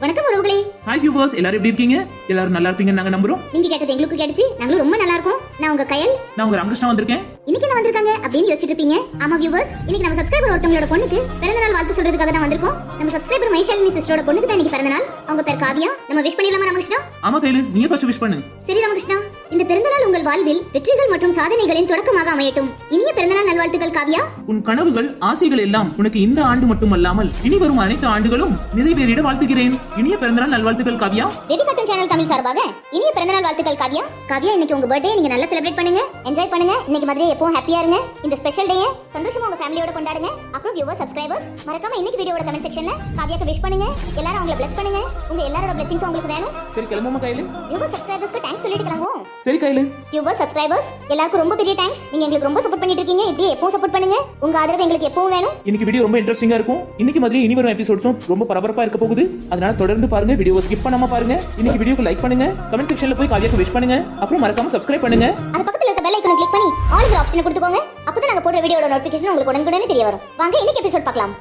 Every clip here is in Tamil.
வணக்கம் உறவுகளே. ஹாய் வியூவர்ஸ் எல்லாரும் எப்படி இருக்கீங்க? எல்லாரும் நல்லா இருப்பீங்கன்னு நாங்க நம்புறோம். நீங்க கேட்டது எங்களுக்கு கிடைச்சு நாங்களும் ரொம்ப நல்லா இருக்கோம். நான் உங்க கயல். நான் உங்க ராமகிருஷ்ணா வந்திருக்கேன். இன்னைக்கு என்ன வந்திருக்காங்க அப்படின்னு யோசிச்சுட்டு இருப்பீங்க? ஆமா வியூவர்ஸ் இன்னைக்கு நம்ம சப்ஸ்கிரைபர் ஒருத்தவங்களோட பொண்ணுக்கு பிறந்த நாள் வாழ்த்து சொல்றதுக்காக தான் வந்திருக்கோம். நம்ம சப்ஸ்கிரைபர் மைஷாலினி சிஸ்டரோட பொண்ணுக்கு தான் இன்னைக்கு பிறந்த நாள் அவங்க பேர் காவியா. நம்ம விஷ் பண்ணிடலாமா ராமகிருஷ்ணா? ஆமா கையில நீங்க ஃபர்ஸ்ட் விஷ் பண்ணு. சரி ராமகிருஷ்ணா. இந்த பிறந்தநாள் உங்கள் வாழ்வில் வெற்றிகள் மற்றும் சாதனைகளின் தொடக்கமாக அமையட்டும். இனிய பிறந்தநாள் நல்வாழ்த்துக்கள் காவியா. உன் கனவுகள் ஆசைகள் எல்லாம் உனக்கு இந்த ஆண்டு மட்டுமல்லாமல் இனி வரும் அனைத்து ஆண்டுகளும் நிறைவேறிட வாழ்த்துகிறேன். இனிய பிறந்தநாள் நல்வாழ்த்துக்கள் Kavya. Baby cotton channel Tamil சார்பாக இனிய பிறந்தநாள் வாழ்த்துக்கள் காவியா. காவியா இன்னைக்கு உங்க பர்த்டே நீங்க நல்லா செலிப்ரேட் பண்ணுங்க. என்ஜாய் பண்ணுங்க. இன்னைக்கு மாதிரி எப்பவும் ஹாப்பியா இருங்க. இந்த ஸ்பெஷல் டேயை சந்தோஷமா உங்க ஃபேமிலியோட கொண்டாடுங்க. அப்புறம் வியூவர் சப்ஸ்கிரைபர்ஸ் மறக்காம இன்னைக்கு வீடியோட கமெண்ட் செக்ஷன்ல காவியாக்கு விஷ் பண்ணுங்க. எல்லாரும் அவங்கள bless பண்ணுங்க. உங்க எல்லாரோட blessings உங்களுக்கு வேணும். சரி கிளம்புமா கையில வியூவர் சப்ஸ்கிரைபர்ஸ்க்கு தேங்க்ஸ் சொல்லிட்டு கிளம்புவோம். சரி கையில வியூவர் சப்ஸ்கிரைபர்ஸ் எல்லாருக்கும் ரொம்ப பெரிய தேங்க்ஸ் நீங்க எங்களுக்கு ரொம்ப சப்போர்ட் பண்ணிட்டு இருக்கீங்க. இப்படியே எப்பவும் சப்போர்ட் பண்ணுங்க. உங்க ஆதரவு எங்களுக்கு எப்பவும் வேணும். இன்னைக்கு வீடியோ ரொம்ப இன்ட்ரெஸ்டிங்கா இருக்கும். இன்னைக்கு மாதிரி இனி வரும் எபிசோட்ஸும் ரொம்ப பரபரப்பா இருக்க போகுது. அதனால தொடர்ந்து பாருங்க. வீடியோ ஸ்கிப் பண்ணாம பாருங்க. இன்னைக்கு வீடியோக்கு லைக் பண்ணுங்க. கமெண்ட் செக்ஷன்ல போய் காவியாக்கு விஷ் பண்ணுங்க. அப்புறம் மறக்காம சப்ஸ்கிரைப் பண்ணுங்க. அது பக்கத்துல இருக்க பெல் ஐக்கனை கிளிக் பண்ணி ஆல் ஆப்ஷனை கொடுத்துக்கோங்க. அப்பதான் நாங்க போடுற வீடியோட நோட்டிஃபிகேஷன் உங்களுக்கு உடனுக்குடனே தெரிய வரும். வாங்க இன்னைக்கு எபிசோட் பார்க்கலாம்.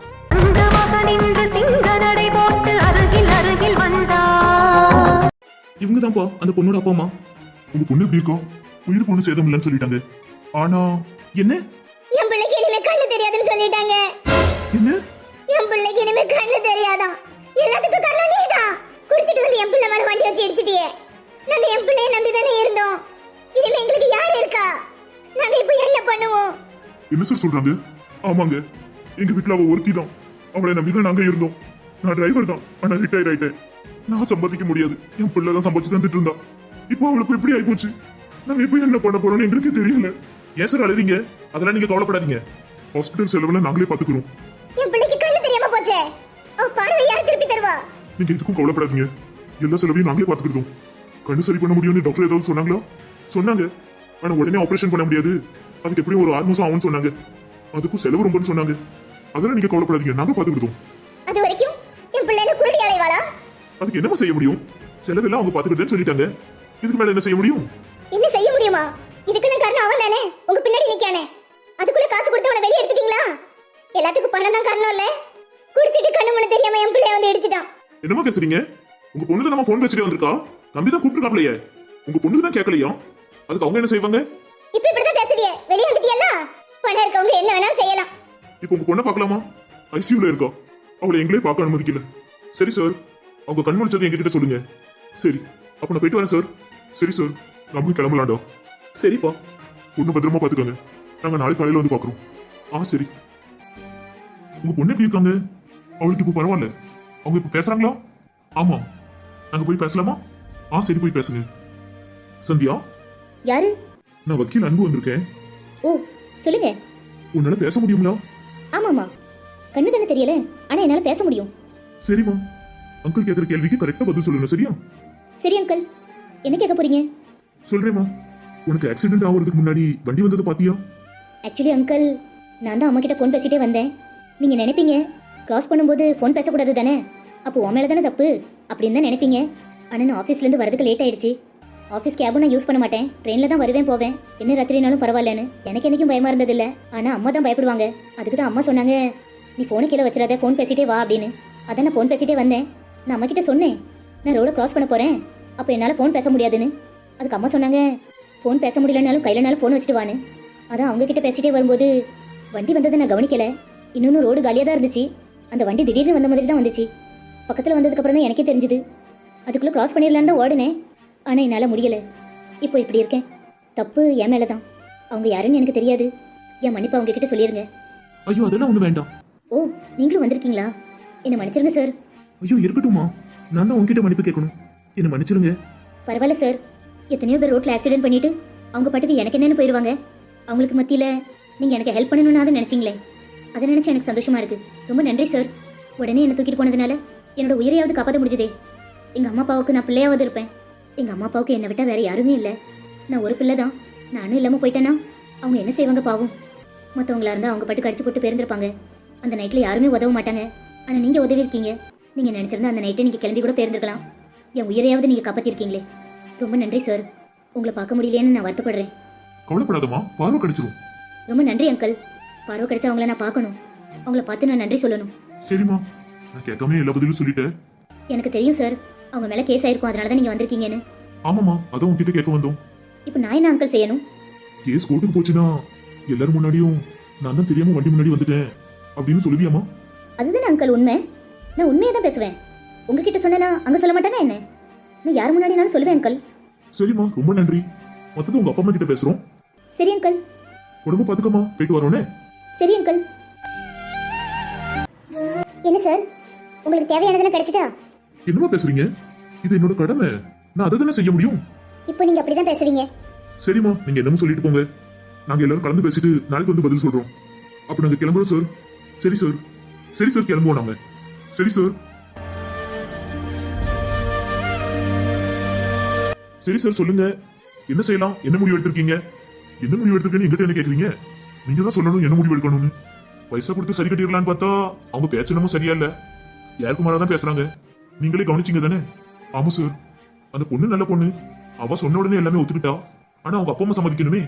இவங்க தான்ப்பா அந்த பொண்ணோட அப்பா அம்மா. உங்க பொண்ணு எப்படி இருக்கா? உயிருக்கு ஒண்ணு சேதம் இல்லைன்னு சொல்லிட்டாங்க. ஆனா என்ன? என் பிள்ளைக்கு இனிமே கண்ணு தெரியாதுன்னு சொல்லிட்டாங்க. என்ன? என் பிள்ளைக்கு இனிமே கண்ணு தெரியாதான். எல்லாத்துக்கும் காரணம் நீதான். குடிச்சிட்டு வந்து என் பிள்ளை மேல வண்டி வச்சு இடிச்சிட்டியே. நாங்க என் பிள்ளைய நம்பி தானே இருந்தோம். இனிமே எங்களுக்கு யார் இருக்கா? நாங்க இப்போ என்ன பண்ணுவோம்? என்ன சார் சொல்றாங்க? ஆமாங்க. எங்க வீட்டுல அவ ஒருத்தி தான். அவளை நம்பிதான் நாங்க இருந்தோம். நான் டிரைவர் தான். ஆனா ரிட்டையர் ஆயிட்டேன் நான் சம்பாதிக்க முடியாது. என் பிள்ளை தான் சம்பாதிச்சு தந்துட்டு இருந்தா. இப்போ அவளுக்கு இப்படி ஆயிப்போச்சு. நாங்க இப்போ என்ன பண்ண போறோம்னு எங்களுக்கு தெரியல. ஏன் சார் அழுறீங்க? அதெல்லாம் நீங்க கவலைப்படாதீங்க. ஹாஸ்பிட்டல் செலவுல நாங்களே பாத்துக்கிறோம். என் பிள்ளைக்கு கண்ணு தெரியாம போச்சே. அவ பார்வை யார் திருப்பி தருவா? நீங்க எதுக்கும் கவலைப்படாதீங்க. எல்லா செலவையும் நாங்களே பாத்துக்கிட்டோம். கண்ணு சரி பண்ண முடியும்னு டாக்டர் ஏதாவது சொன்னாங்களா? சொன்னாங்க. ஆனா உடனே ஆபரேஷன் பண்ண முடியாது. அதுக்கு எப்படியும் ஒரு ஆறு மாசம் ஆகும்னு சொன்னாங்க. அதுக்கும் செலவு ரொம்பன்னு சொன்னாங்க. அதெல்லாம் நீங்க கவலைப்படாதீங்க நாங்க பாத்துக்கிட்டோம் அது வரைக்கும் என் பிள்ளை என்ன குருடி அலைவாளா? அதுக்கு என்னமா செய்ய முடியும்? செலவெல்லாம் அவங்க பாத்துக்கிட்டேன்னு சொல்லிட்டாங்க. இதுக்கு மேல என்ன செய்ய முடியும்? என்ன செய்ய முடியுமா? இதுக்கெல்லாம் காரணம் அவன் தானே. உங்க பின்னாடி நிக்கானே அதுக்குள்ள காசு கொடுத்து அவனை வெளியே எடுத்துட்டீங்களா? எல்லாத்துக்கும் பணம் தான் காரணம் இல்ல. குடிச்சிட்டு கண்ணு முன்னு தெரியாம என் பிள்ளைய வந்து இடிச்சிட்டான். என்னமா பேசுறீங்க? உங்க பொண்ணு நம்ம போன் வச்சுட்டே வந்திருக்கா? தம்பி தான் கூப்பிட்டுருக்காப்லையே. உங்க பொண்ணுக்கு தான் கேட்கலையா அதுக்கு அவங்க என்ன செய்வாங்க? இப்ப இப்படிதான் பேசுறியே. வெளியே வந்துட்டியல்ல? பணம் இருக்கவங்க என்ன வேணாலும் செய்யலாம். இப்போ உங்க பொண்ணை பார்க்கலாமா? ஐசியூல இருக்கா. அவளை எங்களே பார்க்க அனுமதிக்கல. சரி சார் அவங்க கண் முடிச்சது எங்ககிட்ட சொல்லுங்க. சரி. அப்ப நான் போயிட்டு வரேன் சார் சரி சார் நம்மளும் கிளம்பலாம்டா. சரிப்பா. பொண்ணு பத்திரமா பாத்துக்கோங்க நாங்க நாளைக்கு காலையில வந்து பாக்குறோம் ஆ சரி. உங்க பொண்ணு எப்படி இருக்காங்க? அவளுக்கு இப்போ பரவாயில்ல. அவங்க இப்போ பேசுறாங்களா? ஆமா. நாங்க போய் பேசலாமா? ஆ சரி போய் பேசுங்க. சந்தியா? யாரு? நான் வக்கீல் அன்பு வந்திருக்கேன். ஓ சொல்லுங்க. உன்னால பேச முடியுங்களா ஆமாமா கண்ணு தானே தெரியல? ஆனா என்னால பேச முடியும். சரிம்மா. அங்கிள் கேட்குற கேள்விக்கு கரெக்டா பதில் சொல்லணும் சரியா? சரி அங்கிள். என்ன கேட்க போறீங்க? சொல்றேம்மா. உனக்கு ஆக்சிடென்ட் ஆகுறதுக்கு முன்னாடி வண்டி வந்ததை பாத்தியா? ஆக்சுவலி அங்கிள் நான் தான் அம்மா கிட்ட ஃபோன் பேசிட்டே வந்தேன். நீங்க நினைப்பீங்க கிராஸ் பண்ணும்போது ஃபோன் பேசக்கூடாது தானே? அப்போ உன் மேல தானே தப்பு? அப்படின்னு தான் நினைப்பீங்க. ஆனா நான் ஆஃபீஸ்லேருந்து வரதுக்கு லேட் ஆயிடுச்சு. ஆஃபீஸ் கேபும் நான் யூஸ் பண்ண மாட்டேன். ட்ரெயினில் தான் வருவேன் போவேன். என்ன ராத்திரினாலும் பரவாயில்லன்னு. எனக்கு என்னைக்கும் பயமாக இருந்ததில்ல. ஆனால் அம்மா தான் பயப்படுவாங்க. அதுக்கு தான் அம்மா சொன்னாங்க நீ ஃபோனு கீழே வச்சிடாத ஃபோன் பேசிட்டே வா அப்படின்னு. அதான் நான் ஃபோன் பேசிட்டே வந்தேன். நான் அம்மாக்கிட்ட சொன்னேன் நான் ரோடை க்ராஸ் பண்ண போகிறேன் அப்போ என்னால் ஃபோன் பேச முடியாதுன்னு. அதுக்கு அம்மா சொன்னாங்க ஃபோன் பேச முடியலனாலும் கையிலனாலும் ஃபோன் வச்சுட்டு வான்னு அதான் அவங்கக்கிட்ட பேசிட்டே வரும்போது வண்டி வந்ததை நான் கவனிக்கலை. இன்னொன்று ரோடு காலியாக தான் இருந்துச்சு. அந்த வண்டி திடீர்னு வந்த மாதிரி தான் வந்துச்சு. பக்கத்தில் வந்ததுக்கப்புறம் தான் எனக்கே தெரிஞ்சுது. அதுக்குள்ளே க்ராஸ் பண்ணிடலான்னு தான் ஓடினேன். ஆனால் என்னால் முடியலை. இப்போ இப்படி இருக்கேன். தப்பு என் மேலே தான் அவங்க யாருன்னு எனக்கு தெரியாது. என் மன்னிப்பு அவங்க கிட்ட சொல்லிருங்க. ஐயோ அதெல்லாம் ஒண்ணு வேண்டாம். ஓ நீங்களும் வந்திருக்கீங்களா? என்னை மன்னிச்சிருங்க சார் ஐயோ இருக்கட்டும்மா. நான் தான் உன்கிட்ட மன்னிப்பு கேட்கணும். என்ன மன்னிச்சிருங்க. பரவாயில்ல சார் எத்தனையோ பேர் ரோட்ல ஆக்சிடென்ட் பண்ணிட்டு அவங்க பாட்டுக்கு எனக்கு என்னன்னு போயிடுவாங்க அவங்களுக்கு மத்தியில நீங்க எனக்கு ஹெல்ப் பண்ணணும்னு நினைச்சீங்களே. அதை நினைச்சு எனக்கு சந்தோஷமா இருக்கு. ரொம்ப நன்றி சார் உடனே என்னை தூக்கிட்டு போனதுனால என்னோட உயிரையாவது காப்பாற்ற முடிஞ்சதே. எங்க அம்மா அப்பாவுக்கு நான் பிள்ளையாவது இருப்பேன். எங்க அம்மா அப்பாவுக்கு என்னை விட்டா வேற யாருமே இல்லை. நான் ஒரு பிள்ளை தான். நானும் இல்லாம போயிட்டேன்னா அவங்க என்ன செய்வாங்க பாவம். மற்றவங்களா இருந்தா அவங்க பாட்டு கடிச்சு போட்டு பேருந்திருப்பாங்க. அந்த நைட்ல யாருமே உதவ மாட்டாங்க. ஆனா நீங்க உதவி இருக்கீங்க நீங்க நினைச்சிருந்தா அந்த நைட்டே நீங்க கிளம்பி கூட பேருந்திருக்கலாம். என் உயிரையாவது நீங்க காப்பாத்திருக்கீங்களே. ரொம்ப நன்றி சார் உங்களை பார்க்க முடியலையேன்னு நான் வருத்தப்படுறேன். கவலைப்படாதம்மா. பார்வை கிடைச்சிரும். ரொம்ப நன்றி அங்கிள் பார்வை கிடைச்சா அவங்கள நான் பார்க்கணும். அவங்கள பார்த்து நான் நன்றி சொல்லணும். சரிம்மா. நான் கேட்காம எல்லா பதிலும் சொல்லிட்டேன். எனக்கு தெரியும் சார் அவங்க மேல கேஸ் ஆயிருக்கும். அதனால தான் நீங்க வந்திருக்கீங்கன்னு. ஆமாமா அதான் உங்ககிட்ட கேட்க வந்தோம். இப்போ நான் என்ன அங்கிள் செய்யணும்? கேஸ் கோர்ட்டுக்கு போச்சுன்னா எல்லாரும் முன்னாடியும் நான் தான் தெரியாம வண்டி முன்னாடி வந்துட்டேன். அப்படின்னு சொல்லுவியாமா அதுதானே அங்கிள் உண்மை. நான் உண்மையை தான் பேசுவேன். உங்ககிட்ட சொன்னேனா அங்க சொல்ல மாட்டேனா என்ன? நான் யார் முன்னாடினாலும் சொல்லுவேன் அங்கிள் சரிம்மா ரொம்ப நன்றி. மொத்தத்தை உங்க அப்பா அம்மா கிட்ட பேசுறோம். சரி அங்கிள் உடம்பு பாத்துக்கம்மா போயிட்டு வரோனே. சரி அங்கிள் என்ன சார் உங்களுக்கு தேவையானதெல்லாம் கிடைச்சிட்டா? என்னமா பேசுறீங்க? இது என்னோட கடமை. நான் அதை தானே செய்ய முடியும்? இப்போ நீங்க அப்படிதான் பேசுறீங்க. சரிம்மா நீங்க என்னமோ சொல்லிட்டு போங்க. நாங்க எல்லாரும் கலந்து பேசிட்டு நாளைக்கு வந்து பதில் சொல்றோம். அப்ப நாங்க கிளம்புறோம் சார். சரி சார். சரி சார் கிளம்புவோம் நாங்க. சரி சார். சரி சார் சொல்லுங்க. என்ன செய்யலாம்? என்ன முடிவு எடுத்திருக்கீங்க? என்ன முடிவு எடுத்திருக்கீங்கன்னு எங்கிட்ட என்ன கேக்குறீங்க? நீங்க தான் சொல்லணும் என்ன முடிவு எடுக்கணும்னு. பைசா கொடுத்து சரி கட்டிடலான்னு பார்த்தா அவங்க பேச்சு என்னமோ சரியா இல்ல. யாருக்கு மேல தான் பேசுறாங்க. நீங்களே கவனிச்சீங்க தானே? ஆமா சார் அந்த பொண்ணு நல்ல பொண்ணு. அவ சொன்ன உடனே எல்லாமே ஒத்துக்கிட்டா. ஆனா அவங்க அப்பா அம்மா சம்மதிக்கணுமே.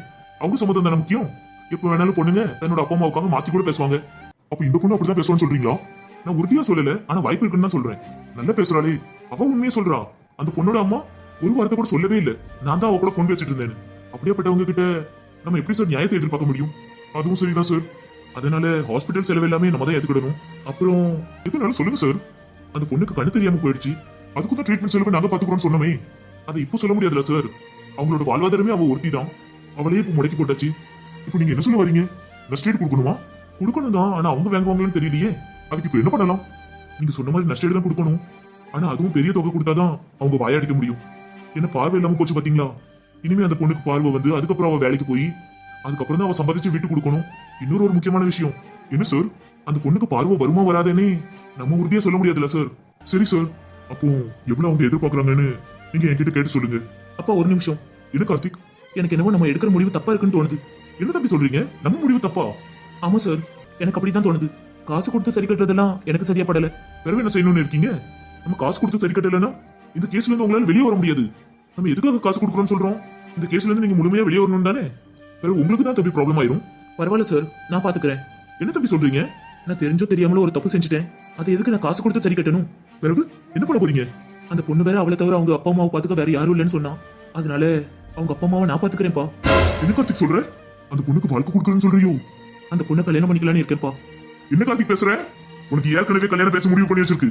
அவங்க சம்மதம் தானே முக்கியம்? எப்ப வேணாலும் பொண்ணுங்க தன்னோட அப்பா அம்மா உட்காந்து மாத்தி கூட பேசுவாங்க. அப்ப இந்த பொண்ணு அப்படிதான் பேசுவான்னு சொல்றீங்களா? நான் உறுதியா சொல்லல. ஆனா வாய்ப்பு இருக்குன்னு தான் சொல்றேன். நல்லா பேசுறாளே. அவ உண்மையே சொல்றா. அந்த பொண்ணோட அம்மா ஒரு வார்த்தை கூட சொல்லவே இல்ல. நான் தான் அவ கூட போன் பேசிட்டு இருந்தேன் அப்படியேப்பட்டவங்க கிட்ட நம்ம எப்படி சார் நியாயத்தை எதிர்பார்க்க முடியும்? அதுவும் சரிதான் சார் அதனால ஹாஸ்பிட்டல் செலவு எல்லாமே நம்ம தான் ஏத்துக்கிடணும். அப்புறம் எதுனாலும் சொல்லுங்க சார் அந்த பொண்ணுக்கு கண்ணு தெரியாம போயிடுச்சு. அதுக்கு தான் ட்ரீட்மெண்ட் செலவு நாங்க பாத்துக்கிறோம்னு சொன்னோமே. அதை இப்போ சொல்ல முடியாதுல சார் அவங்களோட வாழ்வாதாரமே அவ ஒருத்தி தான் அவளையே இப்போ முடக்கி போட்டாச்சு. இப்போ நீங்க என்ன சொல்ல வரீங்க? நஷ்டீடு கொடுக்கணுமா? கொடுக்கணும் தான் ஆனா அவங்க வாங்குவாங்களான்னு தெரியலையே. அதுக்கு இப்போ என்ன பண்ணலாம்? நீங்க சொன்ன மாதிரி நஷ்டீடு தான் கொடுக்கணும். ஆனா அதுவும் பெரிய தொகை கொடுத்தாதான் அவங்க வாயாடிக்க முடியும். என்ன பார்வை இல்லாம போச்சு பாத்தீங்களா? இனிமே அந்த பொண்ணுக்கு பார்வை வந்து அதுக்கப்புறம் அவ வேலைக்கு போய் அதுக்கப்புறம் தான் அவ சம்பாதிச்சு விட்டு கொடுக்கணும். இன்னொரு ஒரு முக்கியமான விஷயம். என்ன சார் அந்த பொண்ணுக்கு பார்வை வருமா வராதேனே? நம்ம உறுதியா சொல்ல முடியாதுல்ல சார் சரி சார் அப்போ எவ்வளவு அவங்க எதிர்பார்க்கறாங்கன்னு நீங்க என்கிட்ட கேட்டு சொல்லுங்க. அப்பா ஒரு நிமிஷம். என்ன கார்த்திக்? எனக்கு என்னவோ நம்ம எடுக்கிற முடிவு தப்பா இருக்குன்னு தோணுது. என்ன தம்பி சொல்றீங்க? நம்ம முடிவு தப்பா? ஆமா சார் எனக்கு அப்படிதான் தோணுது. காசு கொடுத்து சரி கட்டுறதெல்லாம் எனக்கு சரியா படல. பிறகு என்ன செய்யணும்னு இருக்கீங்க? நம்ம காசு கொடுத்து சரி கட்டலைன்னா இந்த கேஸ்ல இருந்து உங்களால வெளியே வர முடியாது. நம்ம எதுக்காக காசு கொடுக்குறோம்னு சொல்றோம்? இந்த கேஸ்ல இருந்து நீங்க முழுமையா வெளியே வரணும் தானே? பிறகு உங்களுக்கு தான் தம்பி ப்ராப்ளம் ஆயிரும். பரவாயில்ல சார் நான் பாத்துக்கிறேன். என்ன தம்பி சொல்றீங்க? நான் தெரிஞ்சோ தெரியாமலோ ஒரு தப்பு செஞ்சுட்டேன். அதை எதுக்கு நான் காசு கொடுத்து சரி கட்டணும்? பிறகு என்ன பண்ண போறீங்க? அந்த பொண்ணு வேற அவளை தவிர அவங்க அப்பா அம்மாவை பாத்துக்க வேற யாரும் இல்லைன்னு சொன்னான் அதனால அவங்க அப்பா அம்மாவை நான் பாத்துக்கிறேன்ப்பா என்ன கார்த்திக் சொல்ற? அந்த பொண்ணுக்கு வாழ்க்கை கொடுக்குறேன்னு சொல்றியோ? அந்த பொண்ணை கல்யாணம் பண்ணிக்கலாம்னு இருக்கேன்ப்பா. என்ன கார்த்திக் பேசுற? உனக்கு ஏற்கனவே கல்யாணம் பேச முடிவு பண்ணி வச்சிருக்கு.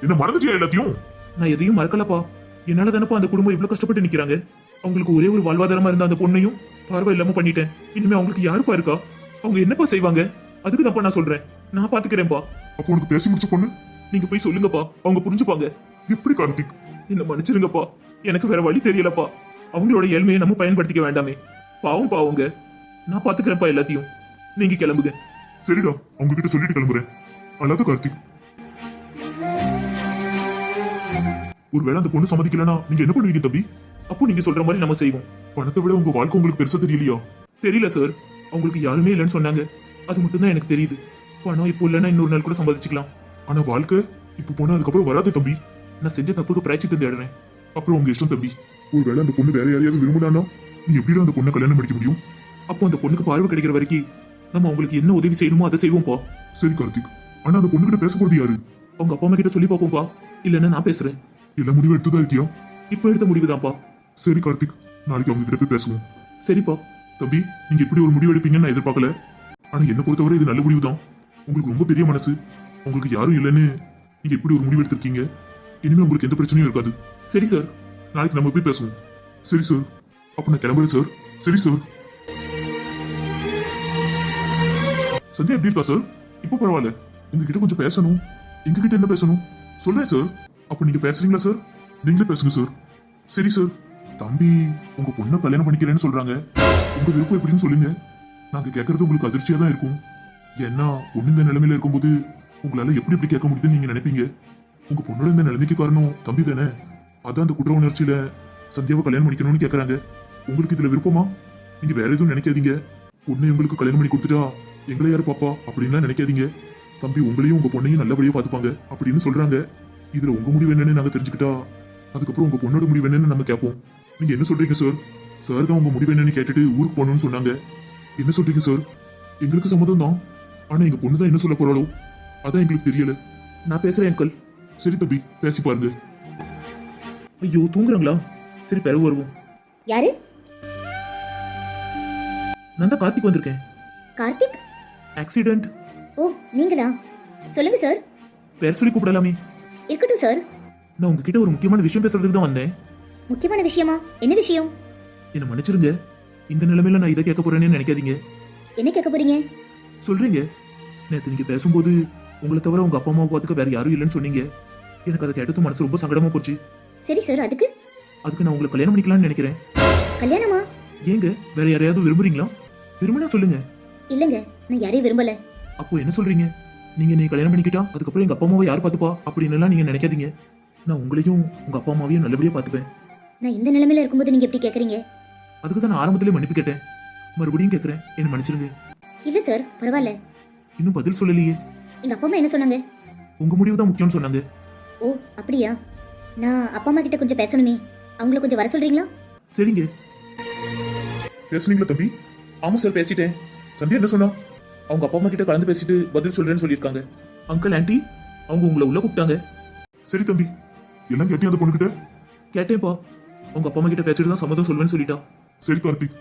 என்ன மறந்துட்டியா எல்லாத்தையும்? நான் எதையும் மறக்கலப்பா. என்னால தானப்பா அந்த குடும்பம் இவ்வளவு கஷ்டப்பட்டு நிக்கிறாங்க. அவங்களுக்கு ஒரே ஒரு வாழ்வாதாரமா இருந்த அந்த பொண்ணையும் பார்வை இல்லாம பண்ணிட்டேன். இனிமே அவங்களுக்கு யாருப்பா இருக்கா? அவங்க என்னப்பா செய்வாங்க? அதுக்கு தான்ப்பா நான் சொல்றேன். நான் பாத்துக்கிறேன்ப்பா. அப்போ உனக்கு பேசி முடிச்ச பொண்ணு? நீங்க போய் சொல்லுங்கப்பா. அவங்க புரிஞ்சுப்பாங்க. எப்படி கார்த்திக்? என்ன மன்னிச்சிருங்கப்பா. எனக்கு வேற வழி தெரியலப்பா. அவங்களோட ஏழ்மையை நம்ம பயன்படுத்திக்க வேண்டாமே. பாவம் பாவங்க நான் பாத்துக்கிறேன்ப்பா எல்லாத்தையும். நீங்க கிளம்புங்க. சரிடா அவங்க கிட்ட சொல்லிட்டு கிளம்புறேன். அல்லாத கார்த்திக். ஒருவேளை அந்த பொண்ணு சம்மதிக்கலனா நீங்க என்ன பண்ணுவீங்க தம்பி? அப்போ நீங்க சொல்ற மாதிரி நம்ம செய்வோம். பணத்தை விட உங்க வாழ்க்கை உங்களுக்கு பெருசா தெரியலையா? தெரியல சார் அவங்களுக்கு யாருமே இல்லைன்னு சொன்னாங்க. அது மட்டும்தான் எனக்கு தெரியுது. பணம் இப்போ இல்லைன்னா இன்னொரு நாள் கூட சம்பாதிச்சுக்கலாம். ஆனா வாழ்க்கை இப்போ போனா அதுக்கப்புறம் வராது தம்பி. நான் செஞ்ச தப்புக்கு பிராய்ச்சித்து தேடுறேன் அப்புறம் உங்க இஷ்டம் தம்பி. ஒருவேளை அந்த பொண்ணு வேற யாரையாவது விரும்பினானா நீ எப்படிடா அந்த பொண்ணை கல்யாணம் பண்ணிக்க முடியும்? அப்போ அந்த பொண்ணுக்கு பார்வை கிடைக்கிற வரைக்கும் நம்ம அவங்களுக்கு என்ன உதவி செய்யணுமோ அதை செய்வோம்ப்பா சரி கார்த்திக். ஆனா அந்த பொண்ணு கிட்ட பேச யாரு? அவங்க அப்பா அம்மா கிட்ட சொல்லி பார்ப்போம்ப்பா இல்லைன்னா நான் பேசுறேன். எல்லா முடிவு எடுத்துதான் இருக்கியா? இப்போ எடுத்த முடிவுதான்ப்பா. சரி கார்த்திக். நாளைக்கு அவங்க கிட்ட போய் பேசுவோம். சரிப்பா. தம்பி நீங்க இப்படி ஒரு முடிவு எடுப்பீங்கன்னு நான் எதிர்பார்க்கல. ஆனா என்ன பொறுத்தவரை இது நல்ல முடிவு தான் உங்களுக்கு ரொம்ப பெரிய மனசு. உங்களுக்கு யாரும் இல்லைன்னு நீங்க இப்படி ஒரு முடிவு எடுத்திருக்கீங்க. இனிமே உங்களுக்கு எந்த பிரச்சனையும் இருக்காது. சரி சார் நாளைக்கு நம்ம போய் பேசுவோம். சரி சார் அப்ப நான் கிளம்புறேன் சார் சரி சார் சந்தியா எப்படி இருக்கா சார் இப்போ பரவாயில்ல. உங்ககிட்ட கொஞ்சம் பேசணும். எங்ககிட்ட என்ன பேசணும்? சொல்றேன் சார் அப்ப நீங்க பேசுறீங்களா சார் நீங்களே பேசுங்க சார் சரி சார் தம்பி உங்க பொண்ணை கல்யாணம் பண்ணிக்கிறேன்னு சொல்றாங்க. உங்க விருப்பம் எப்படின்னு சொல்லுங்க. நாங்க கேட்கறது உங்களுக்கு அதிர்ச்சியா தான் இருக்கும். ஏன்னா ஒண்ணு இந்த நிலைமையில இருக்கும்போது உங்களால எப்படி இப்படி கேட்க முடியுதுன்னு நீங்க நினைப்பீங்க? உங்க பொண்ணோட இந்த நிலைமைக்கு காரணம் தம்பி தானே? அதான் அந்த குற்ற உணர்ச்சியில சந்தியாவை கல்யாணம் பண்ணிக்கணும்னு கேக்குறாங்க. உங்களுக்கு இதுல விருப்பமா? நீங்க வேற எதுவும் நினைக்காதீங்க. உன்னை உங்களுக்கு கல்யாணம் பண்ணி கொடுத்துட்டா எங்களை யாரு பாப்பா? அப்படின்லாம் நினைக்காதீங்க. தம்பி உங்களையும் உங்க பொண்ணையும் நல்லபடியா பாத்துப்பாங்க அப்படின்னு சொல்றாங்க. இதுல உங்க முடிவு என்னன்னு நாங்க தெரிஞ்சுக்கிட்டா அதுக்கப்புறம் உங்க பொண்ணோட முடிவு என்னன்னு நம்ம கேட்போம் நீங்க என்ன சொல்றீங்க சார் சார் தான் உங்க முடிவு என்னன்னு கேட்டுட்டு ஊருக்கு போகணும்னு சொன்னாங்க. என்ன சொல்றீங்க சார் எங்களுக்கு சம்மதம் தான் ஆனா எங்க பொண்ணு தான் என்ன சொல்ல போறாளோ? அதான் எங்களுக்கு தெரியல. நான் பேசுறேன் அங்கிள். சரி தம்பி பேசி பாருங்க. ஐயோ தூங்குறாங்களா? சரி பிறகு வருவோம். யாரு? நான் தான் கார்த்திக் வந்திருக்கேன். கார்த்திக்? ஆக்சிடென்ட் ஓ நீங்களா? சொல்லுங்க சார் பேர் சொல்லி கூப்பிடலாமே. இருக்கட்டும் சார் நான் உங்ககிட்ட ஒரு முக்கியமான விஷயம் பேசுறதுக்கு தான் வந்தேன். முக்கியமான விஷயமா? என்ன விஷயம்? என்னை மன்னிச்சிருங்க. இந்த நிலைமையில நான் இதை கேட்க போறேன்னு நினைக்காதீங்க. என்ன கேட்க போறீங்க? சொல்றீங்க. நேற்று நீங்க பேசும்போது உங்களை தவிர உங்க அப்பா அம்மாவை பார்த்துக்க வேற யாரும் இல்லைன்னு சொன்னீங்க. எனக்கு அதை கேட்டது மனசு ரொம்ப சங்கடமா போச்சு. சரி சார் அதுக்கு? அதுக்கு நான் உங்களை கல்யாணம் பண்ணிக்கலாம்னு நினைக்கிறேன். கல்யாணமா? ஏங்க வேற யாரையாவது விரும்புறீங்களா? விரும்பினா சொல்லுங்க. இல்லங்க நான் யாரையும் விரும்பல. அப்போ என்ன சொல்றீங்க? நீங்க நீ கல்யாணம் பண்ணிக்கிட்டா அதுக்கப்புறம் எங்க அப்பா அம்மாவை யார் பார்த்துப்பா? அப்படின்னு எல்லாம் நீங்க நினைக்காதீங்க. நான் உங்களையும் உங்க அப்பா அம்மாவையும் நல்லபடியா பார்த்துப்பேன். நான் இந்த நிலைமையில இருக்கும்போது நீங்க எப்படி கேக்குறீங்க? அதுக்கு தான் நான் ஆரம்பத்திலே மன்னிப்பு கேட்டேன். மறுபடியும் கேட்கறேன் என்ன மன்னிச்சிருங்க. இல்ல சார் பரவாயில்ல. இன்னும் பதில் சொல்லலையே. எங்க அப்பா அம்மா என்ன சொன்னாங்க? உங்க முடிவு தான் முக்கியம்னு சொன்னாங்க. ஓ அப்படியா? நான் அப்பா அம்மா கிட்ட கொஞ்சம் பேசணுமே. அவங்கள கொஞ்சம் வர சொல்றீங்களா? சரிங்க. பேசுனீங்களா தம்பி? ஆமா சார் பேசிட்டேன். சந்தியா என்ன சொன்னா? அவங்க அப்பா அம்மா கிட்ட கலந்து பேசிட்டு பதில் சொல்றேன்னு சொல்லியிருக்காங்க. அங்கிள் ஆன்ட்டி அவங்க உங்களை உள்ள கூப்பிட்டாங்க. சரி தம்பி எல்லாம் கேட்டியா அந்த பொண்ணுகிட்ட? கேட்டேன்ப்பா. உங்க அப்பா அம்மா கிட்ட பேசிட்டு தான் சம்மதம் சொல்வேன்னு சொல்லிட்டா. சரி கார்த்திக்.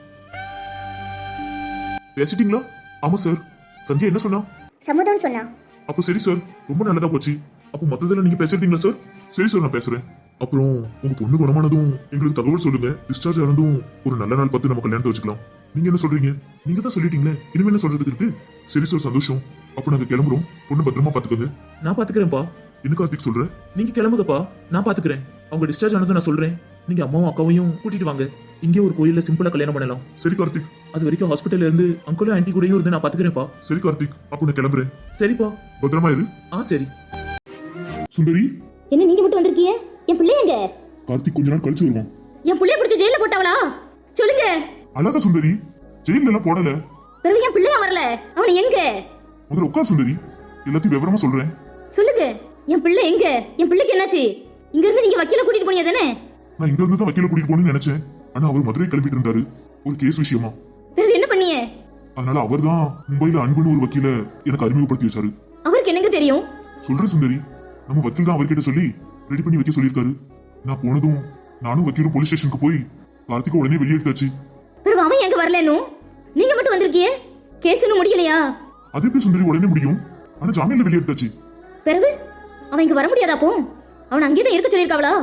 பேசிட்டீங்களா? ஆமா சார் சந்தியா என்ன சொன்னா? சம்மதம் சொன்னா. அப்போ சரி சார் ரொம்ப நல்லதா போச்சு. அப்போ மொத்தத்துல நீங்க பேசுறீங்களா சார் சரி சார் நான் பேசுறேன். அப்புறம் உங்க பொண்ணு குணமானதும் எங்களுக்கு தகவல் சொல்லுங்க. டிஸ்சார்ஜ் ஆனதும் ஒரு நல்ல நாள் பார்த்து நம்ம கல்யாணத்தை வச்சுக்கலாம். நீங்க என்ன சொல்றீங்க? நீங்க தான் சொல்லிட்டீங்களே. இனிமே என்ன சொல்றதுக்கு இருக்கு? சரி சார் சந்தோஷம். அப்போ நாங்க கிளம்புறோம். பொண்ணு பத்திரமா பாத்துக்கோங்க. நான் பாத்துக்கிறேன்ப்பா. என்ன கார்த்திக் சொல்ற? நீங்க கிளம்புங்கப்பா. நான் பாத்துக்கிறேன். அவங்க டிஸ்சார்ஜ் ஆனதும் நான் சொல்றேன். நீங்க அம்மாவும் அக்காவையும் கூட்டிட்டு வாங்க. இங்கே ஒரு கோயில்ல சிம்பிளா கல்யாணம் பண்ணலாம். சரி கார்த்திக். அது வரைக்கும் ஹாஸ்பிட்டல்ல இருந்து அங்கிளும் ஆன்ட்டி கூடயும் இருந்து நான் பாத்துக்கிறேன்ப்பா சரி கார்த்திக் அப்போ நான் கிளம்புறேன். சரிப்பா. பத்திரமா இரு. ஆ சரி. சுந்தரி? என்ன நீங்க மட்டும் வந்திருக்கீங்க? என் பிள்ளை எங்க? கார்த்திக் கொஞ்ச நாள் கழிச்சு வருவான். என் பிள்ளைய பிடிச்சி ஜெயில போட்டாவளா? சொல்லுங்க. அழகா சுந்தரி. ஜெயில எல்லாம் போடல. பிறகு என் பிள்ளையா வரல? அவனை எங்க? முதல்ல உட்கார் சுந்தரி. எல்லாத்தையும் விவரமா சொல்றேன். சொல்லுங்க. என் பிள்ளை எங்க? என் பிள்ளைக்கு என்னாச்சு? இங்க இருந்து நீங்க வக்கீல கூட்டிட்டு போனீங்க தானே நான் இங்க இருந்து தான் வக்கீல கூட்டிட்டு போகணும்னு நினைச்சேன். ஆனா அவர் மதுரை கிளம்பிட்டு இருந்தாரு. ஒரு கேஸ் விஷயமா? பண்ணீங்க அதனால அவர் தான் மும்பைல அன்புன்னு ஒரு வக்கீல எனக்கு அறிமுகப்படுத்தி வச்சாரு. அவருக்கு என்னங்க தெரியும்? சொல்றேன் சுந்தரி. நம்ம வக்கீல் தான் அவர்கிட்ட சொல்லி ரெடி பண்ணி வைக்க சொல்லியிருக்காரு. நான் போனதும் நானும் வக்கீலும் போலீஸ் ஸ்டேஷனுக்கு போய் கார்த்திகை உடனே வெளியே எடுத்தாச்சு. பிறகு அவன் எங்க வரலன்னு? நீங்க மட்டும் வந்திருக்கியே? கேஸ் இன்னும் முடியலையா? அது எப்படி சுந்தரி உடனே முடியும்? ஆனா ஜாமீன்ல வெளியே எடுத்தாச்சு. பிறகு? அவன் இங்க வர முடியாதா அப்போ? அவன் அங்கேயே தான் இருக்க சொல்லியிருக்காவளா?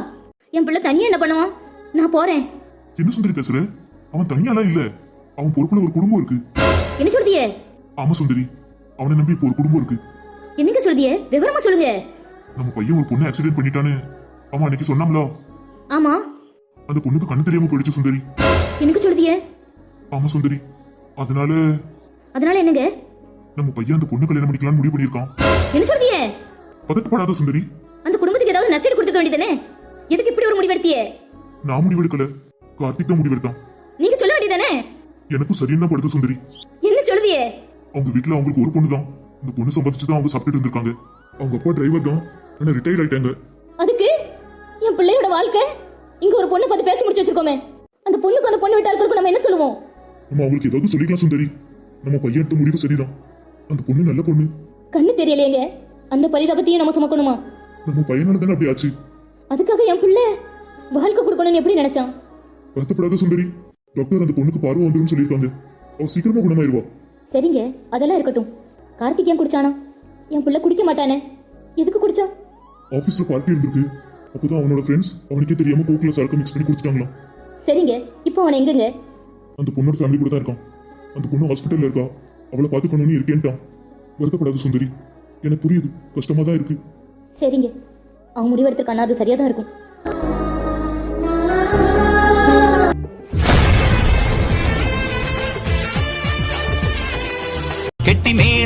என் பிள்ளை தனியா என்ன பண்ணுவான்? நான் போறேன். என்ன சுந்தரி பேசுற? அவன் தனியாலாம் இல்ல. அவன் பொறுப்புல ஒரு குடும்பம் இருக்கு. என்ன சொல்றீங்க? ஆமா சுந்தரி அவனை நம்பி இப்போ ஒரு குடும்பம் இருக்கு. என்னங்க சொல்றீங்க? விவரமா சொல்லுங்க. நம்ம பையன் ஒரு பொண்ணை ஆக்சிடென்ட் பண்ணிட்டான்னு அவன் அன்னைக்கு சொன்னாம்ல ஆமா. அந்த பொண்ணுக்கு கண்ணு தெரியாம போயிடுச்சு சுந்தரி. எனக்கு சொல்றீங்க? ஆமா சுந்தரி அதனால அதனால என்னங்க? நம்ம பையன் அந்த பொண்ணு கல்யாணம் பண்ணிக்கலாம்னு முடிவு பண்ணியிருக்கான். என்ன சொல்றீங்க? பதட்டப்படாத சுந்தரி. அந்த குடும்பத்துக்கு ஏதாவது நஷ்டம் கொடுத்துக்க வேண்டியதானே எதுக்கு இப்படி ஒரு முடிவெடுத்தியே? நான் முடிவெடுக்கல. கார்த்திக் தான் முடிவெடுத்தான். எனக்கும் சரின்னு தான் படுது சுந்தரி. என்ன சொல்லுதியே அவங்க வீட்டுல அவங்களுக்கு ஒரு பொண்ணு தான் இந்த பொண்ணு சம்பாதிச்சு தான் அவங்க சாப்பிட்டுட்டு இருந்திருக்காங்க. அவங்க அப்பா டிரைவர் தான். ஆனா ரிட்டையர்ட் ஆயிட்டாங்க. அதுக்கு? என் பிள்ளையோட வாழ்க்கை? இங்க ஒரு பொண்ணை பார்த்து பேச முடிச்சு வச்சிருக்கோமே. அந்த பொண்ணுக்கு அந்த பொண்ணு விட்டார்களுக்கு நம்ம என்ன சொல்லுவோம்? நம்ம அவங்களுக்கு ஏதாவது சொல்லிக்கலாம் சுந்தரி. நம்ம பையன் எடுத்த முடிவு சரிதான். அந்த பொண்ணு நல்ல பொண்ணு. கண்ணு தெரியலையேங்க. அந்த பரிதாபத்தையும் நம்ம சுமக்கணுமா? நம்ம பையனால தானே அப்படி ஆச்சு. அதுக்காக என் பிள்ளை வாழ்க்கை கொடுக்கணும்னு எப்படி நினைச்சான்? வருத்தப்படாத சுந்தரி. டாக்டர் அந்த பொண்ணுக்கு பார்வை வந்துரும் சொல்லியிருக்காங்க. அவ சீக்கிரமா குணமாயிருவா. சரிங்க அதெல்லாம் இருக்கட்டும். கார்த்திக் ஏன் குடிச்சானா? என் பிள்ளை குடிக்க மாட்டானே. எதுக்கு குடிச்சான் ஆபீஸ்ல பார்ட்டி இருந்திருக்கு. அப்போதான் அவனோட ஃப்ரெண்ட்ஸ் அவனுக்கே தெரியாம கோக்குல சரக்கு மிக்ஸ் பண்ணி குடிச்சிட்டாங்களாம். சரிங்க இப்போ அவன் எங்கங்க? அந்த பொண்ணோட ஃபேமிலி கூட தான் இருக்கான். அந்த பொண்ணு ஹாஸ்பிட்டல்ல இருக்கா. அவளை பார்த்துக்கணும்னு இருக்கேன்ட்டான். வருத்தப்படாத சுந்தரி. எனக்கு புரியுது கஷ்டமா தான் இருக்கு. சரிங்க. அவன் முடிவெடுத்திருக்கானா அது சரியா தான் இருக்கும்.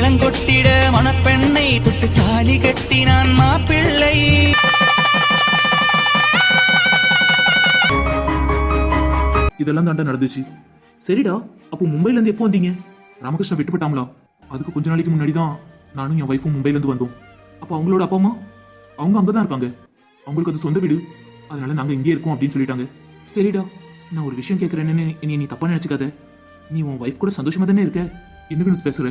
இளங்கொட்டிட மணப்பெண்ணை தொட்டு தாலி கட்டினான் மாப்பிள்ளை. இதெல்லாம் தாண்டா நடந்துச்சு. சரிடா அப்போ மும்பைல இருந்து எப்போ வந்தீங்க? ராமகிருஷ்ணா விட்டுப்பட்டாங்களா அதுக்கு கொஞ்ச நாளைக்கு முன்னாடி தான் நானும் என் ஒய்ஃபும் மும்பைல இருந்து வந்தோம். அப்போ அவங்களோட அப்பா அம்மா? அவங்க அங்கே தான் இருக்காங்க. அவங்களுக்கு அது சொந்த வீடு. அதனால நாங்க இங்கே இருக்கோம் அப்படின்னு சொல்லிட்டாங்க. சரிடா நான் ஒரு விஷயம் கேட்கறேன்னு இனி நீ தப்பா நினைச்சுக்காத. நீ உன் ஒய்ஃப் கூட சந்தோஷமா தானே இருக்க? என்ன வினோத் பேசுற?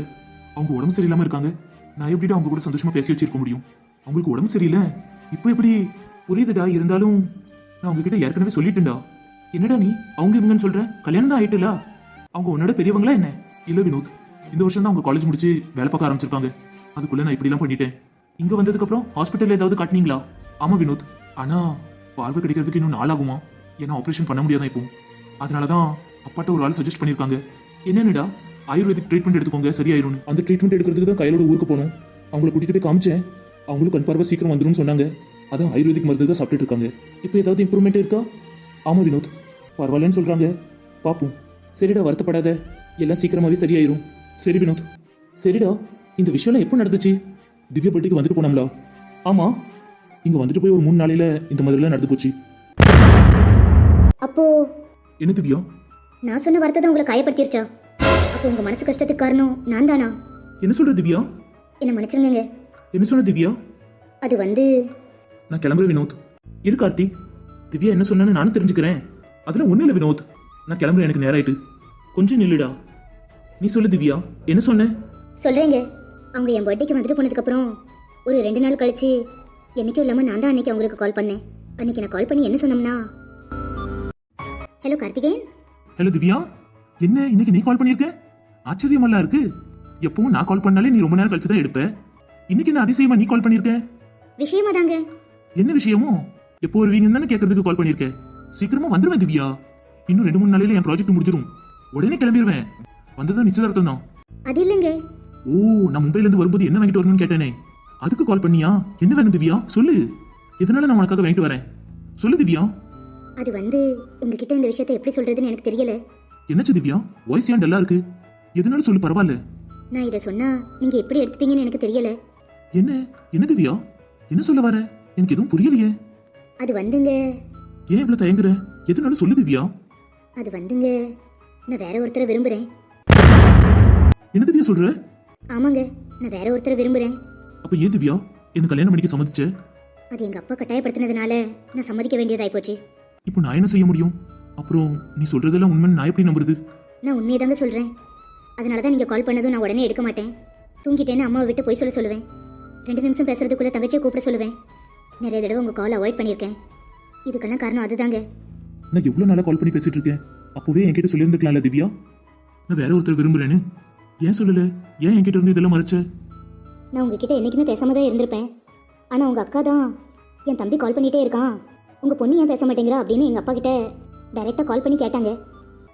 அவங்க உடம்பு சரியில்லாம இருக்காங்க. நான் எப்படிடா அவங்க கூட சந்தோஷமா பேசி வச்சிருக்க முடியும்? அவங்களுக்கு உடம்பு சரியில்லை. இப்போ எப்படி? புரியுதுடா இருந்தாலும் நான் உங்ககிட்ட ஏற்கனவே சொல்லிட்டேன்டா. என்னடா நீ? அவங்க இவங்கன்னு சொல்ற? கல்யாணம் தான் ஆயிட்டுல. அவங்க உன்னோட பெரியவங்களா என்ன? இல்ல வினோத். இந்த வருஷம் தான் அவங்க காலேஜ் முடிச்சு வேலை பார்க்க ஆரம்பிச்சிருக்காங்க. அதுக்குள்ள நான் இப்படிலாம் பண்ணிட்டேன். இங்க வந்ததுக்கு அப்புறம் ஹாஸ்பிட்டல்ல ஏதாவது காட்டினீங்களா? ஆமா வினோத். ஆனா பார்வை கிடைக்கிறதுக்கு இன்னும் நாள் ஆகுமா ஏன்னா ஆப்ரேஷன் பண்ண முடியாதான் இப்போ. அதனாலதான் அப்பாட்ட ஒரு ஆள் சஜஸ்ட் பண்ணிருக்காங்க. என்னன்னுடா? ஆயுர்வேதிக் ட்ரீட்மெண்ட் எடுத்துக்கோங்க சரியாயிரும் அந்த ட்ரீட்மெண்ட் எடுக்கிறதுக்கு தான் கையிலோட ஊருக்கு போகணும் அவங்கள கூட்டிட்டு போய் காமிச்சேன். அவங்களும் கண் பார்வை சீக்கிரம் வந்துரும்னு சொன்னாங்க. அதான் ஆயுர்வேதிக் மருந்து தான் சாப்பிட்டுட்டு இருக்காங்க. இப்போ ஏதாவது இம்ப்ரூவ்மெண்ட் இருக்கா? ஆமா வினோத். பரவாயில்லன்னு சொல்றாங்க. பாப்போம். சரிடா வருத்தப்படாத. எல்லாம் சீக்கிரமாவே சரியாயிரும். சரி வினோத். சரிடா இந்த விஷயம்லாம் எப்போ நடந்துச்சு? திவ்யா பட்டிக்கு வந்துட்டு போனோம்ல ஆமா. இங்க வந்துட்டு போய் ஒரு மூணு நாளையில இந்த மாதிரிலாம் நடந்து போச்சு. அப்போ என்ன திவ்யா? நான் சொன்ன வார்த்தை தான் உங்களை காயப்படுத்திருச்சா? அப்போ உங்க மனசு கஷ்டத்துக்கு காரணம் நான் தானா? என்ன சொல்ற திவ்யா? என்ன மன்னிச்சிருங்க என்ன சொன்ன திவ்யா? அது வந்து நான் கிளம்புறேன் வினோத். இரு கார்த்திக் திவ்யா என்ன சொன்னான்னு நானும் தெரிஞ்சுக்கிறேன். அதெல்லாம் ஒண்ணு இல்லை வினோத். நான் கிளம்புறேன் எனக்கு நேரம் ஆயிட்டு. கொஞ்சம் நில்லுடா. நீ சொல்லு திவ்யா என்ன சொன்ன? சொல்றேங்க. அவங்க என் பர்த்டேக்கு வந்துட்டு போனதுக்கப்புறம் ஒரு ரெண்டு நாள் கழிச்சு என்னைக்கும் இல்லாமல் நான் தான் அன்னைக்கு அவங்களுக்கு கால் பண்ணேன். அன்னைக்கு நான் கால் பண்ணி என்ன சொன்னோம்னா ஹலோ கார்த்திகேயன்? ஹலோ திவ்யா? என்ன? இன்னைக்கு நீ கால் பண்ணியிருக்க? ஆச்சரியமல்லா இருக்கு. எப்பவும் நான் கால் பண்ணாலே நீ ரொம்ப நேரம் கழிச்சு தான் எடுப்ப. இன்னைக்கு என்ன அதிசயமா நீ கால் பண்ணியிருக்க விஷயமா தாங்க. என்ன விஷயமோ? எப்போ வருவீங்கன்னு தானே கேட்கறதுக்கு கால் பண்ணியிருக்க சீக்கிரமா வந்துருவேன் திவ்யா. இன்னும் ரெண்டு மூணு நாளையில என் ப்ராஜெக்ட் முடிஞ்சிரும். உடனே கிளம்பிடுவேன் வந்ததும் நிச்சயதார்த்தம் தான். அது இல்லைங்க. ஓ நான் மும்பைல இருந்து வரும்போது என்ன வாங்கிட்டு வரணும்னு கேட்டேனே. அதுக்கு கால் பண்ணியா? என்ன வேணும் திவ்யா? சொல்லு. எதனால நான் உனக்காக வாங்கிட்டு வரேன்? சொல்லு திவ்யா. அது வந்து உங்ககிட்ட இந்த விஷயத்தை எப்படி சொல்றதுன்னு எனக்கு தெரியல. என்னாச்சு திவ்யா? வாய்ஸ் ஏன் டல்லா இருக்கு? எதனால சொல்லு பரவாயில்ல. நான் இதை சொன்னா நீங்க எப்படி எடுத்துப்பீங்கன்னு எனக்கு தெரியல. என்ன? என்ன திவ்யா என்ன சொல்ல வர? எனக்கு எதுவும் புரியலையே. அது வந்துங்க. ஏன் இவ்வளவு தயங்குற? எதனால சொல்லு திவ்யா அது வந்துங்க. நான் வேற ஒருத்தரை விரும்புறேன். என்ன திவ்யா சொல்ற? ஆமாங்க நான் வேற ஒருத்தரை விரும்புறேன். அப்ப ஏன் திவ்யா என்ன கல்யாணம் பண்ணிக்க சம்மதிச்ச? அது எங்க அப்பா கட்டாயப்படுத்தினதுனால நான் சம்மதிக்க வேண்டியதாய் போச்சு இப்போ நான் என்ன செய்ய முடியும்? அப்புறம் நீ சொல்றதெல்லாம் உண்மைன்னு நான் எப்படி நம்புறது? நான் உண்மையை தாங்க சொல்றேன். அதனால தான் நீங்க கால் பண்ணதும் நான் உடனே எடுக்க மாட்டேன். தூங்கிட்டேன்னு அம்மாவை விட்டு போய் சொல்ல சொல்லுவேன். ரெண்டு நிமிஷம் பேசுறதுக்குள்ள தங்கச்சியை கூப்பிட சொல்லுவேன். நிறைய தடவை உங்க கால் அவாய்ட் பண்ணியிருக்கேன். இதுக்கெல்லாம் காரணம் அதுதாங்க. நான் எவ்வளவு நாளா கால் பண்ணி பேசிட்டு இருக்கேன்? அப்போவே என்கிட்ட சொல்லியிருந்துக்கலாம்ல திவ்யா? நான் வேற ஒருத்தர் விரும்புறேன்னு. ஏன் சொல்லல? ஏன் என்கிட்ட இருந்து இதெல்லாம் மறைச்ச? நான் உங்ககிட்ட என்னைக்குமே பேசாம தான் இருந்திருப்பேன். ஆனா உங்க அக்கா தான் என் தம்பி கால் பண்ணிட்டே இருக்கான். உங்க பொண்ணு ஏன் பேச மாட்டேங்கிறா அப்படின்னு எங்க அப்பா கிட்ட டைரக்டா கால் பண்ணி கேட்டாங்க.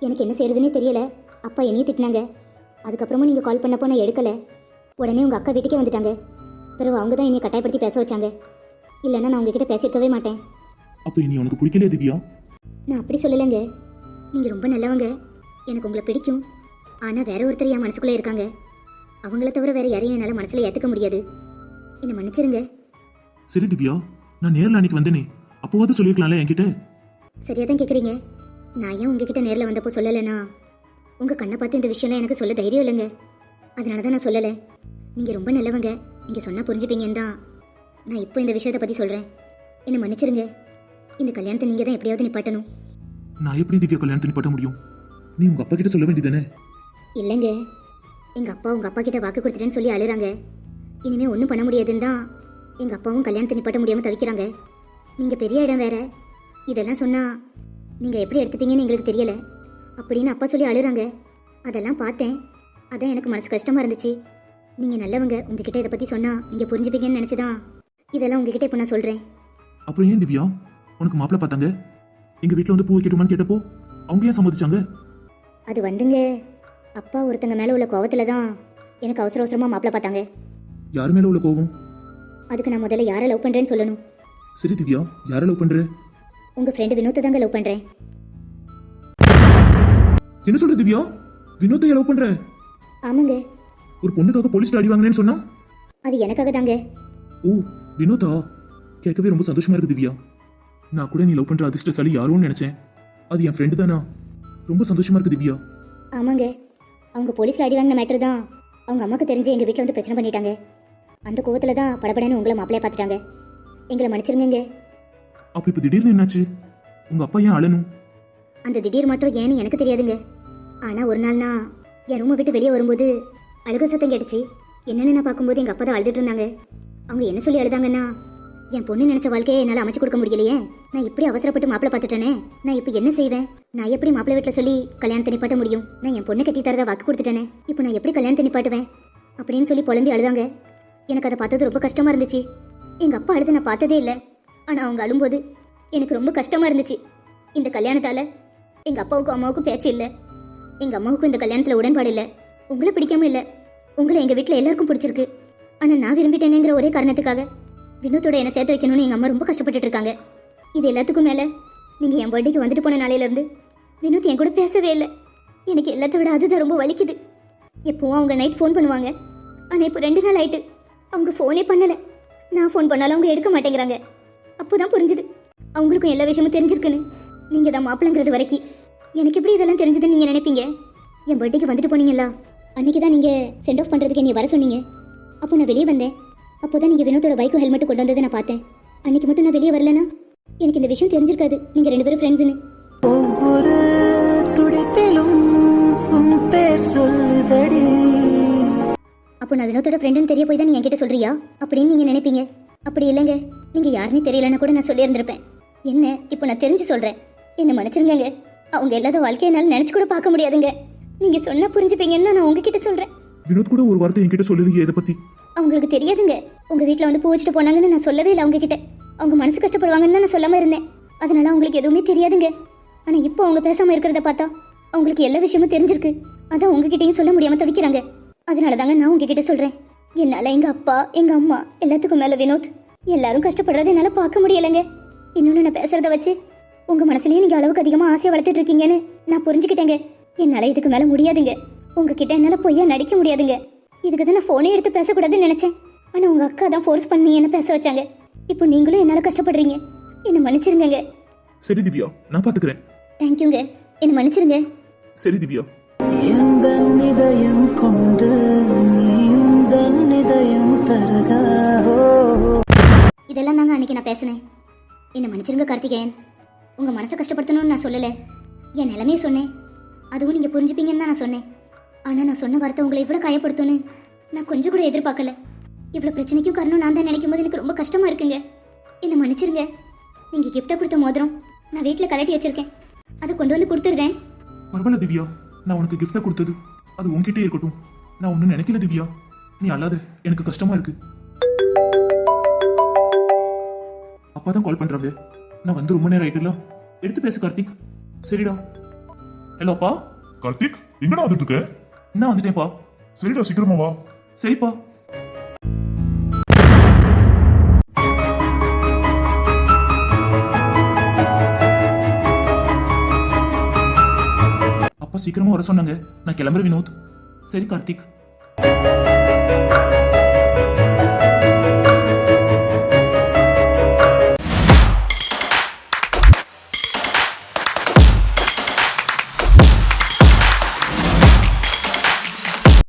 எனக்கு என்ன செய்யறதுன்னே தெரியல. அப்பா என்னையும் திட்டினாங்க. அதுக்கப்புறமா நீங்க கால் பண்ணப்போ நான் எடுக்கல. உடனே உங்க அக்கா வீட்டுக்கே வந்துட்டாங்க. பிறகு அவங்க தான் என்னை கட்டாயப்படுத்தி பேச வச்சாங்க. இல்லைன்னா நான் உங்ககிட்ட பேசியிருக்கவே மாட்டேன். அப்ப இனி உனக்கு பிடிக்கலையா திவ்யா? நான் அப்படி சொல்லலைங்க. நீங்க ரொம்ப நல்லவங்க. எனக்கு உங்களை பிடிக்கும். ஆனா வேற ஒருத்தர் என் மனசுக்குள்ள இருக்காங்க. அவங்கள தவிர வேற யாரையும் என்னால மனசுல ஏத்துக்க முடியாது. என்னை மன்னிச்சிருங்க. சரி திவ்யா நான் நேர்ல அன்னைக்கு வந்தேனே. அப்போவாது சொல்லியிருக்கலாம்ல என்கிட்ட? சரியா தான் கேக்குறீங்க. நான் ஏன் உங்ககிட்ட நேர்ல வந்தப்போ சொல்லலைன்னா? உங்க கண்ணை பார்த்து இந்த விஷயம்லாம் எனக்கு சொல்ல தைரியம் இல்லைங்க. அதனால தான் நான் சொல்லலை. நீங்க ரொம்ப நல்லவங்க. நீங்க சொன்னா புரிஞ்சுப்பீங்கன்னு தான். நான் இப்போ இந்த விஷயத்தை பத்தி சொல்றேன். என்னை மன்னிச்சிருங்க. இந்த கல்யாணத்தை நீங்க தான் எப்படியாவது நிப்பாட்டணும். நான் எப்படி திவ்யா கல்யாணத்தை நிப்பாட்ட முடியும்? நீ உங்க அப்பா கிட்ட சொல்ல வேண்டியதானே இல்லைங்க. எங்க அப்பா உங்க அப்பா கிட்ட வாக்கு கொடுத்துட்டேன்னு சொல்லி அழுறாங்க. இனிமே ஒன்றும் பண்ண முடியாதுன்னு தான் எங்க அப்பாவும் கல்யாணத்தை நிப்பாட்ட முடியாம தவிக்கிறாங்க. நீங்க பெரிய இடம் வேற. இதெல்லாம் சொன்னா நீங்க எப்படி எடுத்துப்பீங்கன்னு எங்களுக்கு தெரியல. அப்படின்னு அப்பா சொல்லி அழுறாங்க. அதெல்லாம் பார்த்தேன். அதான் எனக்கு மனசு கஷ்டமா இருந்துச்சு. நீங்க நல்லவங்க உங்ககிட்ட இதை பத்தி சொன்னா நீங்க புரிஞ்சுப்பீங்கன்னு நினைச்சுதான். இதெல்லாம் உங்ககிட்ட இப்போ நான் சொல்றேன். அப்புறம் ஏன் திவ்யா? உனக்கு மாப்பிள்ள பார்த்தாங்க? எங்க வீட்ல வந்து பூ வைக்கட்டுமான்னு கேட்டப்போ அவங்க ஏன் சம்மதிச்சாங்க? அது வந்துங்க. அப்பா ஒருத்தங்க மேல உள்ள கோவத்துல தான் எனக்கு அவசர அவசரமா மாப்பிள்ள பார்த்தாங்க. யார் மேல உள்ள கோவம்? அதுக்கு நான் முதல்ல யாரை லவ் பண்றேன்னு சொல்லணும். சரி திவ்யா யாரை லவ் பண்ற? உங்க ஃப்ரெண்டு வினோத்தை தாங்க லவ் பண்றேன். என்ன சொல்ற திவ்யா? வினோத்தை லவ் பண்ற? ஆமாங்க. ஒரு பொண்ணுக்காக போலீஸ்ல அடி வாங்கினேன்னு சொன்னா? அது எனக்காக தாங்க ஓ வினோதா கேட்கவே ரொம்ப சந்தோஷமா இருக்கு திவ்யா. நான் கூட நீ லவ் பண்ற அதிர்ஷ்டசாலி யாரோன்னு நினைச்சேன். அது என் ஃப்ரெண்டு தானா? ரொம்ப சந்தோஷமா இருக்கு திவ்யா. ஆமாங்க. அவங்க போலீஸ்ல அடி வாங்கின மேட்டர் தான் அவங்க அம்மாக்கு தெரிஞ்சு எங்க வீட்டில் வந்து பிரச்சனை பண்ணிட்டாங்க. அந்த கோவத்துல தான் படபடன்னு உங்களை மாப்பிள்ளைய பார்த்துட்டாங்க. எங்களை மன்னிச்சிருங்க அப்ப இப்ப திடீர்னு என்னாச்சு? உங்க அப்பா ஏன் அழணும்? அந்த திடீர் மாற்றம் ஏன்னு எனக்கு தெரியாதுங்க. ஆனால் ஒரு நாள் நான் என் ரூமை விட்டு வெளியே வரும்போது அழுக சத்தம் கேட்டுச்சு. என்னென்னு நான் பார்க்கும்போது எங்கள் அப்பா தான் அழுதுட்டு இருந்தாங்க. அவங்க என்ன சொல்லி அழுதாங்கன்னா என் பொண்ணு நினச்ச வாழ்க்கையை என்னால் அமைச்சு கொடுக்க முடியலையே. நான் இப்படி அவசரப்பட்டு மாப்பிள்ளை பார்த்துட்டேனே. நான் இப்போ என்ன செய்வேன்? நான் எப்படி மாப்பிள்ளை வீட்டில் சொல்லி கல்யாணத்தை நிப்பாட்ட முடியும்? நான் என் பொண்ணை கட்டி தரதா வாக்கு கொடுத்துட்டேனே. இப்போ நான் எப்படி கல்யாணத்தை நிப்பாட்டுவேன்? அப்படின்னு சொல்லி புலம்பி அழுதாங்க. எனக்கு அதை பார்த்தது ரொம்ப கஷ்டமாக இருந்துச்சு. எங்கள் அப்பா அழுது நான் பார்த்ததே இல்லை. ஆனால் அவங்க அழும்போது எனக்கு ரொம்ப கஷ்டமாக இருந்துச்சு. இந்த கல்யாணத்தால் எங்கள் அப்பாவுக்கும் அம்மாவுக்கும் பேச்சு இல்லை. எங்க அம்மாவுக்கும் இந்த கல்யாணத்துல உடன்பாடு இல்லை. உங்களை பிடிக்காம இல்லை. உங்களை எங்க வீட்டில் எல்லாருக்கும் பிடிச்சிருக்கு. ஆனா நான் விரும்பிட்டேனேங்கிற ஒரே காரணத்துக்காக வினோத்தோட என்னை சேர்த்து வைக்கணும்னு எங்க அம்மா ரொம்ப கஷ்டப்பட்டுட்டு இருக்காங்க. இது எல்லாத்துக்கும் மேல நீங்க என் பர்த்டேக்கு வந்துட்டு போன நாளையில இருந்து வினோத் என் கூட பேசவே இல்லை. எனக்கு எல்லாத்த விட அதுதான் ரொம்ப வலிக்குது. எப்பவும் அவங்க நைட் ஃபோன் பண்ணுவாங்க. ஆனால் இப்போ ரெண்டு நாள் ஆயிட்டு அவங்க ஃபோனே பண்ணலை. நான் ஃபோன் பண்ணாலும் அவங்க எடுக்க மாட்டேங்கிறாங்க. அப்போதான் புரிஞ்சுது. அவங்களுக்கும் எல்லா விஷயமும் தெரிஞ்சிருக்குன்னு. நீங்கள் தான் மாப்பிள்ளைங்கிறது வரைக்கும். எனக்கு எப்படி இதெல்லாம் தெரிஞ்சதுன்னு நீங்கள் நினைப்பீங்க? என் பர்த்டேக்கு வந்துட்டு போனீங்களா அன்னைக்கு தான் நீங்கள் சென்ட் ஆஃப் பண்ணுறதுக்கு என்னை வர சொன்னீங்க. அப்போ நான் வெளியே வந்தேன். அப்போ தான் நீங்கள் வினோத்தோட பைக்கும் ஹெல்மெட்டு கொண்டு வந்ததை நான் பார்த்தேன். அன்னைக்கு மட்டும் நான் வெளியே வரலனா எனக்கு இந்த விஷயம் தெரிஞ்சிருக்காது. நீங்கள் ரெண்டு பேரும் ஃப்ரெண்ட்ஸுன்னு ஒவ்வொரு துடிப்பிலும் உன் பேர் சொல்லுதடி. அப்போ நான் வினோத்தோட ஃப்ரெண்டுன்னு தெரிய போய் தான் நீ என்கிட்ட சொல்றியா? அப்படின்னு நீங்க நினைப்பீங்க. அப்படி இல்லைங்க. நீங்க யாருன்னு தெரியலன்னா கூட நான் சொல்லியிருந்திருப்பேன். என்ன? இப்போ நான் தெரிஞ்சு சொல்றேன். என்ன மன்னிச்சிருங்கங்க. அவங்க இல்லாத வாழ்க்கையை என்னால் நினைச்சு கூட பார்க்க முடியாதுங்க. நீங்க சொன்னா புரிஞ்சுப்பீங்கன்னு நான் உங்ககிட்ட சொல்றேன். வினோத் கூட ஒரு வார்த்தை என்கிட்ட சொல்லலையே இதை பத்தி. அவங்களுக்கு தெரியாதுங்க. உங்க வீட்ல வந்து பூ வச்சுட்டு போனாங்கன்னு நான் சொல்லவே இல்லை அவங்க கிட்ட அவங்க மனசு கஷ்டப்படுவாங்கன்னு தான் நான் சொல்லாம இருந்தேன். அதனால அவங்களுக்கு எதுவுமே தெரியாதுங்க. ஆனா இப்போ அவங்க பேசாம இருக்கிறத பார்த்தா அவங்களுக்கு எல்லா விஷயமும் தெரிஞ்சிருக்கு. அதான் உங்ககிட்டயும் சொல்ல முடியாம தவிக்கிறாங்க. அதனால தாங்க நான் உங்ககிட்ட சொல்றேன். என்னால எங்க அப்பா எங்க அம்மா எல்லாத்துக்கும் மேல வினோத் எல்லாரும் கஷ்டப்படுறத என்னால பார்க்க முடியலைங்க. இன்னொன்னு நான் பேசுறத வச்சு உங்க மனசுலயே நீங்க அளவுக்கு அதிகமா ஆசையை வளர்த்துட்டு இருக்கீங்கன்னு நான் புரிஞ்சுக்கிட்டேங்க. என்னால இதுக்கு மேல முடியாதுங்க. உங்ககிட்ட என்னால பொய்யா நடிக்க முடியாதுங்க. இதுக்கு தான் நான் போனே எடுத்து பேசக்கூடாதுன்னு நினைச்சேன். ஆனா உங்க அக்கா தான் ஃபோர்ஸ் பண்ணி என்ன பேச வச்சாங்க. இப்போ நீங்களும் என்னால கஷ்டப்படுறீங்க. என்ன மன்னிச்சிருங்கங்க. சரி திவ்யா நான் பாத்துக்கிறேன். தேங்க்யூங்க என்ன மன்னிச்சிருங்க. சரி திவ்யா. எந்த இதயம் கொண்டு நீயும் தன் இதயம் தருகாவோ இதெல்லாம் தாங்க அன்னைக்கு நான் பேசினேன். என்ன மன்னிச்சிருங்க கார்த்திகேயன். உங்க மனசை கஷ்டப்படுத்தணும்னு நான் சொல்லல. என் நிலைமையை சொன்னேன். அதுவும் நீங்க புரிஞ்சுப்பீங்கன்னு தான் நான் சொன்னேன். ஆனா நான் சொன்ன வார்த்தை உங்களை இவ்வளவு காயப்படுத்தணும் நான் கொஞ்சம் கூட எதிர்பார்க்கல. இவ்வளவு பிரச்சனைக்கும் காரணம் நான் தான் நினைக்கும் போது எனக்கு ரொம்ப கஷ்டமா இருக்குங்க. என்ன மன்னிச்சிருங்க. நீங்க கிஃப்டை கொடுத்த மோதிரம் நான் வீட்டில் கலட்டி வச்சிருக்கேன். அதை கொண்டு வந்து கொடுத்துருந்தேன் பரவாயில்ல திவ்யா நான் உனக்கு கிஃப்டை கொடுத்தது. அது உன்கிட்டே இருக்கட்டும். நான் ஒன்றும் நினைக்கல திவ்யா. நீ அல்லாத எனக்கு கஷ்டமா இருக்கு. அப்பா தான் கால் பண்றாங்க. நான் வந்து ரொம்ப நேரம் ஆயிட்டுல. எடுத்து பேசு கார்த்திக். சரிடா. ஹலோ அப்பா. கார்த்திக் எங்கடா வந்துட்டு இருக்க நான் வந்துட்டேன்ப்பா. சரிடா சீக்கிரமா வா. சரிப்பா. அப்பா சீக்கிரமா வர சொன்னாங்க. நான் கிளம்புறேன் வினோத். சரி கார்த்திக்.